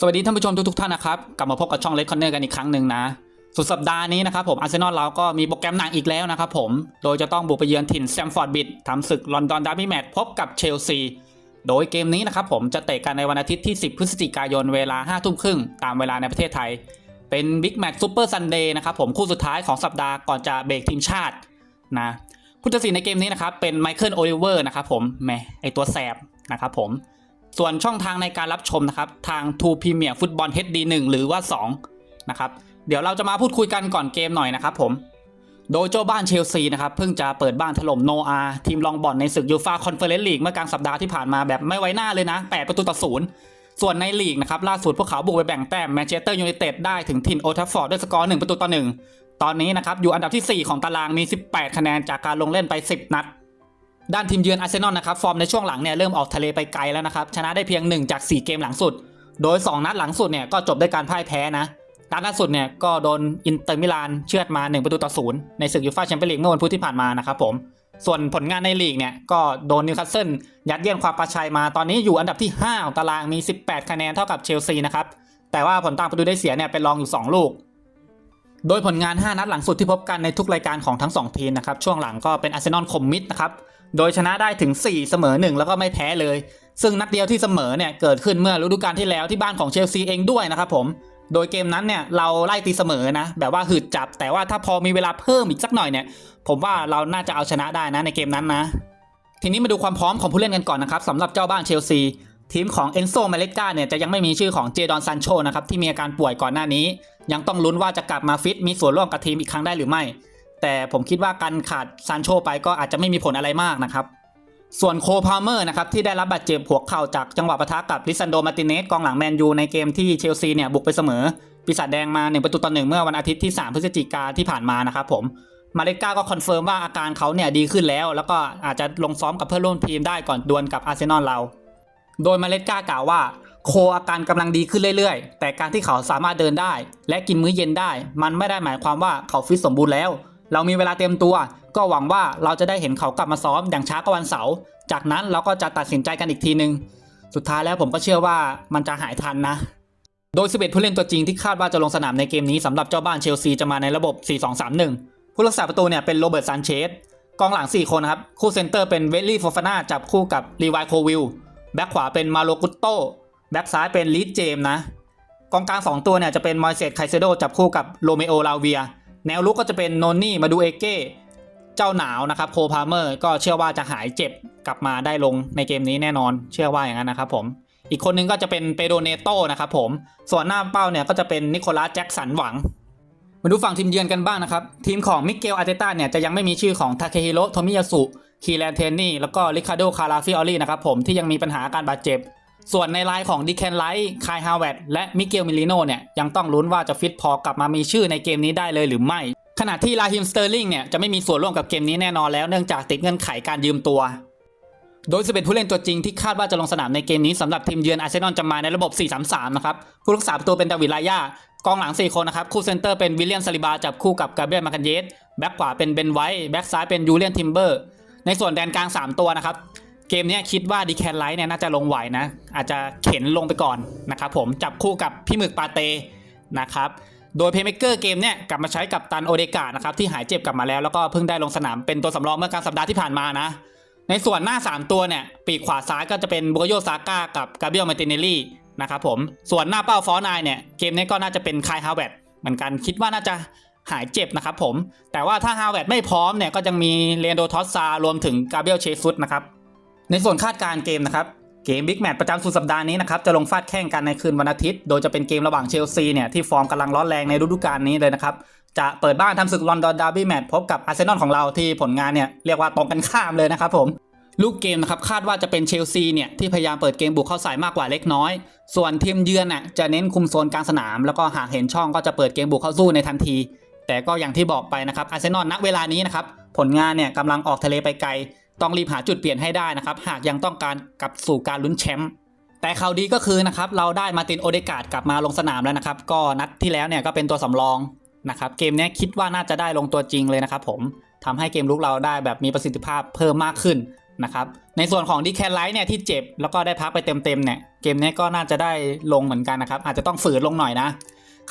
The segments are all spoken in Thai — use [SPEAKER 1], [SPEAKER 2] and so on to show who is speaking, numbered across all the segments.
[SPEAKER 1] สวัสดีท่านผู้ชมทุกๆท่านนะครับ กลับมาพบกับช่องเล d คอนเนอร์กันอีกครั้งหนึ่งนะ สุดสัปดาห์นี้นะครับผมอาร์เซนอลเราก็มีโปรแกรมหนักอีกแล้วนะครับผม โดยจะต้องบุกไปเยือนถิ่นแซมฟอร์ดบิดทำศึกลอนดอนดาร์บี้แมตช์พบกับเชลซี โดยเกมนี้นะครับผมจะเตะกันในวันอาทิตย์ที่ 10 พฤศจิกายนเวลา 5 ทุ่มครึ่งตามเวลาในประเทศไทย เป็นบิ๊กแมตช์ซูเปอร์ซันเดย์นะครับผมคู่สุดท้ายของสัปดาห์ก่อนจะเบรกทีมชาตินะผู้ตัดสินในเกมนี้นะครับเป็นไมเคิลโอลิเวอร์นะครับผมแหมไอตัวแสบนะครับผม ส่วนช่องทางในการรับชมนะครับ ทาง t 2 Premier Football HD 1หรือว่า2นะครับเดี๋ยวเราจะมาพูดคุยกันก่อนเกมหน่อยนะครับผมโดยเจ้าบ้านเชลซีนะครับเพิ่งจะเปิดบ้านถล่มโนอาทีมรองบอลในศึกยูฟาคอนเฟอเรนซ์ลีกเมื่อกลางสัปดาห์ที่ผ่านมาแบบไม่ไว้หน้าเลยนะ 8 ประตูต่อศูนย์ส่วนในลีกนะครับล่าสุดพวกเขาบุกไปแบ่งแต้มแมนเชสเตอร์ยูไนเต็ดได้ถึงถิ่นโอทัฟฟอร์ดด้วยสกอร์1ประตูต่อ1ตอนนี้นะครับอยู่อันดับทีสี่4 ของตารางมี 18 คะแนนจากการลงเล่นไป 10 นัด ด้านทีมเยือนอาร์เซนอลนะครับฟอร์มในช่วงหลังเนี่ยเริ่มออกทะเลไปไกลแล้วนะครับชนะได้เพียง 1 จาก 4 เกมหลังสุด โดย 2 นัดหลังสุดเนี่ยก็จบด้วยการพ่ายแพ้นะนัดล่าสุดเนี่ยก็โดนอินเตอร์มิลานเชือดมา 1 ประตูต่อศูนย์ในศึกยูฟ่าแชมเปี้ยนลีกเมื่อวันพุธที่ผ่านมานะครับผมส่วนผลงานในลีกเนี่ยก็โดนนิวคาสเซิลยัดเยียดความประชัยมาตอนนี้อยู่อันดับที่5ของตารางมี 18 คะแนนเท่ากับเชลซีนะครับแต่ว่าผลต่างประตูได้เสียเนี่ยเป็นรองอยู่ 2 ลูก โดยผลงาน 5 นัดหลังสุดที่พบกันในทุกรายการของทั้ง 2 ทีมนะครับช่วงหลังก็เป็นอาร์เซนอลคมมิดนะครับ โดยชนะได้ถึง 4 เสมอ 1 แล้วก็ไม่แพ้เลย ซึ่งนัดเดียวที่เสมอเนี่ยเกิดขึ้นเมื่อฤดูกาลที่แล้วที่บ้านของเชลซีเองด้วยนะครับผมโดยเกมนั้นเนี่ยเราไล่ตีเสมอนะ แบบว่าหืดจับ แต่ว่าถ้าพอมีเวลาเพิ่มอีกสักหน่อยเนี่ย ผมว่าเราน่าจะเอาชนะได้นะในเกมนั้นนะ ทีนี้มาดูความพร้อมของผู้เล่นกันก่อนนะครับสำหรับเจ้าบ้านเชลซี ทีมของเอนโซเมเลกาเนี่ยจะยังไม่มีชื่อของเจดอนซานโชนะครับที่มีอาการป่วยก่อนหน้านี้ ยังต้องลุ้นว่าจะกลับมาฟิตมีส่วนร่วมกับทีมอีกครั้งได้หรือไม่ แต่ผมคิดว่าการขาดซานโชไปก็อาจจะไม่มีผลอะไรมากนะครับ ส่วนโคพาลเมอร์นะครับที่ได้รับบาดเจ็บหัวเข่าจากจังหวะปะทะกับลิซันโดมาติเนสกองหลังแมนยูในเกมที่เชลซีเนี่ยบุกไปเสมอ ปีศาจแดงมา1ประตูต่อหนึ่งเมื่อวันอาทิตย์ที่ 3 พฤศจิกาที่ผ่านมานะครับผมมาเลก้าก็คอนเฟิร์มว่าอาการเขาเนี่ยดีขึ้นแล้ว แล้วก็อาจจะลงซ้อมกับเพื่อนร่วมทีมได้ก่อนดวลกับอาร์เซนอลเรา โดยมาเลก้ากล่าวว่าโคอาการกำลังดีขึ้นเรื่อยๆ แต่การที่เขาสามารถเดินได้ และกินมื้อเย็นได้ มันไม่ได้หมายความว่าเขาฟิตสมบูรณ์แล้ว เรามีเวลาเตรียมตัว ก็หวังว่าเราจะได้เห็นเขากลับมาซ้อมอย่างช้าก็วันเสาร์จากนั้นเราก็จะตัดสินใจกันอีกทีนึง สุดท้ายแล้วผมก็เชื่อว่ามันจะหายทันนะ โดย 11 ผู้เล่นตัวจริงที่คาดว่าจะลงสนามในเกมนี้สำหรับเจ้าบ้านเชลซีจะมาในระบบ 4-2-3-1 ผู้รักษาประตูเนี่ยเป็นโรเบิร์ตซานเชสกองหลัง 4 คนนะครับ คู่เซนเตอร์เป็นเวลลี่โฟฟาน่าจับคู่กับรีวายโควิลแบ็คขวาเป็นมาโลกุตโตแบ็คซ้ายเป็นลีดเจมนะกองกลาง 2 ตัวเนี่ยจะเป็นมอยเซตไคเซโดจับคู่กับโรเมโอลาเวีย แนวลุกก็จะเป็นโนนี่มาดูเอเก้เจ้าหนาวนะครับโคพาเมอร์ก็เชื่อว่าจะหายเจ็บกลับมาได้ลงในเกมนี้แน่นอนเชื่อว่าอย่างนั้นนะครับผมอีกคนนึงก็จะเป็นเปโดเนโตนะครับผมส่วนหน้าเป้าเนี่ยก็จะเป็นนิโคลัสแจ็คสันหวังมาดูฝั่งทีมเยือนกันบ้างนะครับ ทีมของมิเกลอาร์เตต้าเนี่ยจะยังไม่มีชื่อของทาเคฮิโร่โทมิยาสุคีแลนเทนนี่แล้วก็ริคาโดคาราฟิออลี่นะครับผมที่ยังมีปัญหาอาการบาดเจ็บ ส่วนในไลน์ของดิแคนไลท์คายฮาวเวตและมิเกลมิลิโนเนี่ยยังต้องลุ้นว่าจะฟิตพอกลับมามีชื่อในเกมนี้ได้เลยหรือไม่ ขณะที่ลาฮิมสเตอร์ลิงเนี่ยจะไม่มีส่วนร่วมกับเกมนี้แน่นอนแล้วเนื่องจากติดเงื่อนไขการยืมตัว โดย11ผู้เล่นตัวจริงที่คาดว่าจะลงสนามในเกมนี้สำหรับทีมเยือนอาร์เซนอลจะมาในระบบ 4-3-3 นะครับผู้รักษาประตูเป็นดาวิดลายากองหลัง 4 คนนะครับ คู่เซนเตอร์เป็นวิลเลียมซาลิบาจับคู่กับกาเบรียลมาคันเยสแบ็คขวาเป็นเบนไวท์แบ็คซ้ายเป็นยูเลียนทิมเบอร์ในส่วนแดนกลาง 3 ตัวนะครับ เกมนี้คิดว่าดีแคนไลท์เนี่ยน่าจะลงไหวนะ อาจจะเข็นลงไปก่อนนะครับผมจับคู่กับพี่หมึกปาเตนะครับโดยเพย์เมเกอร์เกมเนี่ยกลับมาใช้กับตันโอเดกานะครับที่หายเจ็บกลับมาแล้ว แล้วก็เพิ่งได้ลงสนามเป็นตัวสำรองเมื่อกลางสัปดาห์ที่ผ่านมานะ ในส่วนหน้า 3 ตัวเนี่ย ปีกขวาซ้ายก็จะเป็นบุโยซาก้ากับกาเบียลมาติเนลลี่นะครับผมส่วนหน้าเป้าฟอร์นายเนี่ยเกมนี้ก็น่าจะเป็นคายฮาวเวตเหมือนกันคิดว่าน่าจะหายเจ็บนะครับผมแต่ว่าถ้าฮาวเวตไม่พร้อมเนี่ยก็ยังมีเรนโดทอสซารวมถึงกาเบียลเชซุสนะครับ ในส่วนคาดการ์เกมนะครับเกมบิ๊กแมตช์ประจำสุดสัปดาห์นี้นะครับจะลงฟาดแข่งกันในคืนวันอาทิตย์ โดยจะเป็นเกมระหว่างเชลซีเนี่ยที่ฟอร์มกำลังร้อนแรงในฤดูกาลนี้เลยนะครับจะเปิดบ้านทำศึกลอนดอนดาร์บี้แมตช์พบกับอาร์เซนอลของเราที่ผลงานเนี่ยเรียกว่าตรงกันข้ามเลยนะครับผมลูกเกมนะครับคาดว่าจะเป็นเชลซีเนี่ยที่พยายามเปิดเกมบุกเข้าใส่มากกว่าเล็กน้อย ส่วนทีมเยือนน่ะจะเน้นคุมโซนกลางสนาม แล้วก็หากเห็นช่องก็จะเปิดเกมบุกเข้าสู้ในทันที แต่ก็อย่างที่บอกไปนะครับอาร์เซนอลณเวลานี้นะครับผลงานเนี่ยกำลังออกทะเลไปไกล ต้องรีบหาจุดเปลี่ยนให้ได้นะครับ หากยังต้องการกลับสู่การลุ้นแชมป์แต่ข่าวดีก็คือนะครับเราได้มาตินโอเดกาดกลับมาลงสนามแล้วนะครับ ก็นัดที่แล้วเนี่ยก็เป็นตัวสำรองนะครับเกมนี้คิดว่าน่าจะได้ลงตัวจริงเลยนะครับผมทำให้เกมลุกเราได้แบบมีประสิทธิภาพเพิ่มมากขึ้นนะครับในส่วนของดีแคนไลท์เนี่ยที่เจ็บแล้วก็ได้พักไปเต็มๆเนี่ยเกมนี้ก็น่าจะได้ลงเหมือนกันนะครับอาจจะต้องฝืนลงหน่อยนะ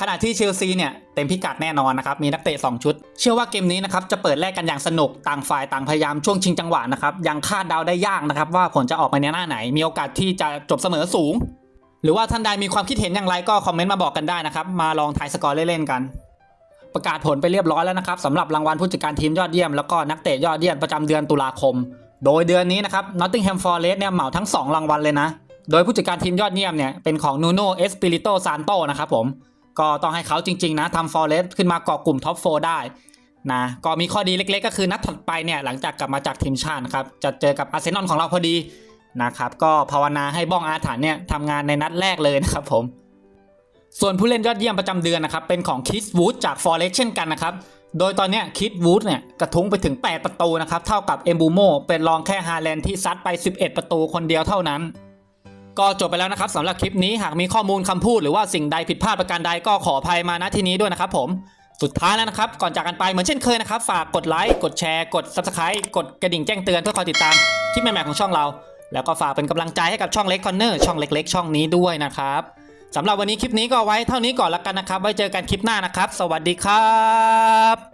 [SPEAKER 1] ขณะที่เชลซีเนี่ยเต็มพิกัดแน่นอนนะครับมีนักเตะ 2 ชุด เชื่อว่าเกมนี้นะครับจะเปิดแลกกันอย่างสนุกต่างฝ่ายต่างพยายามช่วงชิงจังหวะนะครับยังคาดเดาได้ยากนะครับว่าผลจะออกมาในหน้าไหน มีโอกาสที่จะจบเสมอสูง หรือว่าท่านใดมีความคิดเห็นอย่างไรก็คอมเมนต์มาบอกกันได้นะครับมาลองทายสกอร์เล่นๆกันประกาศผลไปเรียบร้อยแล้วนะครับสำหรับรางวัลผู้จัดการทีมยอดเยี่ยมแล้วก็นักเตะยอดเยี่ยมประจำเดือนตุลาคม โดยเดือนนี้นะครับ Nottingham Forest เนี่ยเหมาทั้ง 2 รางวัลเลยนะ โดยผู้จัดการทีมยอดเยี่ยมเนี่ยเป็นของ Nuno Espirito Santo นะครับผม ก็ต้องให้เขาจริง ๆ นะทำ Forest ขึ้นมาเกาะกลุ่มท็อป4ได้นะก็มีข้อดีเล็ก ๆ ก็คือนัดถัดไปเนี่ยหลังจากกลับมาจากทีมชาตินะครับจะเจอกับอาร์เซนอลของเราพอดีนะครับก็ภาวนาให้บ้องอาถรรพ์เนี่ยทำงานในนัดแรกเลยนะครับผม ส่วนผู้เล่นยอดเยี่ยมประจำเดือนนะครับเป็นของคิสวูดจากฟอร์เรสเช่นกันนะครับโดยตอนนี้คิสวูดเนี่ยกระทุ้งไปถึง 8 ประตูนะครับ เท่ากับเอมบูโมเป็นรองแค่ฮาแลนด์ที่ซัดไป 11 ประตูคนเดียวเท่านั้น ก็จบไปแล้วนะครับสำหรับคลิปนี้หากมีข้อมูลคำพูดหรือว่าสิ่งใดผิดพลาดประการใดก็ขออภัยมาณที่นี้ด้วยนะครับผมสุดท้ายแล้วนะครับ ก่อนจากกันไปเหมือนเช่นเคยนะครับ ฝากกดไลค์ กดแชร์ กด Subscribe กดกระดิ่งแจ้งเตือนเพื่อคอยติดตามคลิปใหม่ๆของช่องเรา แล้วก็ฝากเป็นกำลังใจให้กับช่องเล็กคอนเนอร์ช่องเล็ก ๆ ช่องนี้ด้วยนะครับสำหรับวันนี้คลิปนี้ก็ไว้เท่านี้ก่อนละกันนะครับ ไว้เจอกันคลิปหน้านะครับ สวัสดีครับ